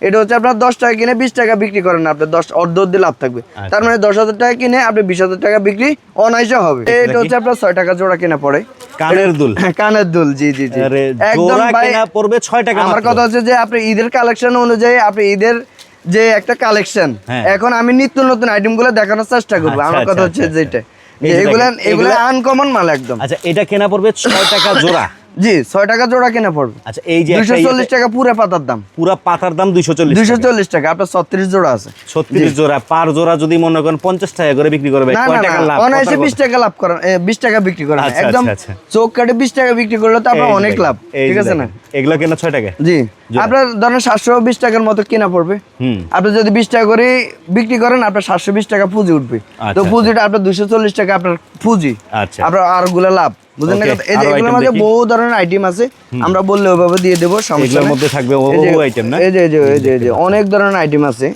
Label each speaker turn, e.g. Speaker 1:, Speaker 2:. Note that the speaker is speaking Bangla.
Speaker 1: এটা হচ্ছে আপনার দশ টাকা কিনে বিশ টাকা বিক্রি করেন আপনার দশ অর্ধ অর্ধে লাভ থাকবে।
Speaker 2: আচ্ছা।
Speaker 1: তার মানে দশ হাজার টাকা কিনে আপনি বিশ হাজার টাকা বিক্রি অনায়াসে হবে। এটা হচ্ছে আপনার ছয় টাকা জোড়া কিনা পড়ে।
Speaker 2: কানের দুল।
Speaker 1: কানের দুল জি জি জি। একদম
Speaker 2: জোড়া পড়বে ছয় টাকা
Speaker 1: আমার কথা হচ্ছে যে আপনি ঈদের কালেকশন অনুযায়ী আপনি ঈদের যে একটা কালেকশন
Speaker 2: হ্যাঁ।
Speaker 1: এখন আমি নিত্য নতুন আইটেমগুলো দেখানোর চেষ্টা করব।
Speaker 2: আচ্ছা,
Speaker 1: আমার কথা
Speaker 2: আচ্ছা,
Speaker 1: হচ্ছে
Speaker 2: আচ্ছা,
Speaker 1: যেটা এগুলা এগুলা
Speaker 2: এগুলা-
Speaker 1: আনকমন মাল একদম।
Speaker 2: আচ্ছা এটা কেনা পড়বে ছয় টাকা জোড়া।
Speaker 1: জি ছয় টাকা জোড়া কিনা পড়বে।
Speaker 2: আচ্ছা এই যে
Speaker 1: দুইশো চল্লিশ টাকা পুরো পাতার দাম।
Speaker 2: পুরো পাতার দাম দুইশো চল্লিশ
Speaker 1: দুইশো চল্লিশ টাকা আপনার ছত্রিশ জোড়া আছে।
Speaker 2: ছত্রিশ জোড়া পার জোড়া যদি মনে করেন পঞ্চাশ টাকা করে বিক্রি করবে কয় টাকা লাভ
Speaker 1: অনায়াসে
Speaker 2: কথার
Speaker 1: বিশ
Speaker 2: কথা।
Speaker 1: টাকা লাভ করেন এ, বিশ টাকা বিক্রি করেন।
Speaker 2: আচ্ছা,
Speaker 1: একদম
Speaker 2: আচ্ছা, আচ্ছা।
Speaker 1: চোখ কাটে বিশ টাকা বিক্রি করলে তো আপনার অনেক লাভ ঠিক আছে না?
Speaker 2: এগুলো কেনা টাকা?
Speaker 1: জি আপনার ধরেন সাতশো বিশ টাকার মতো কিনা পড়বে। আপনি যদি বিশ টাকা করে বিক্রি করেন আপনার সাতশো বিশ টাকা পুঁজি উঠবে। তো। পুঁজিটা আপনার দুশো চল্লিশ টাকা আপনার পুঁজি।
Speaker 2: আচ্ছা।
Speaker 1: আপনার আরগুলা লাভ। বুঝলেন না? এই যে এগুলোর মধ্যে বহু ধরনের আইটেম আছে। আমরা বললে ওইভাবে দিয়ে দেবো সমস্যা
Speaker 2: মধ্যে থাকবে বহু আইটেম না?
Speaker 1: এই যে এই যে এই যে অনেক ধরনের আইটেম আছে।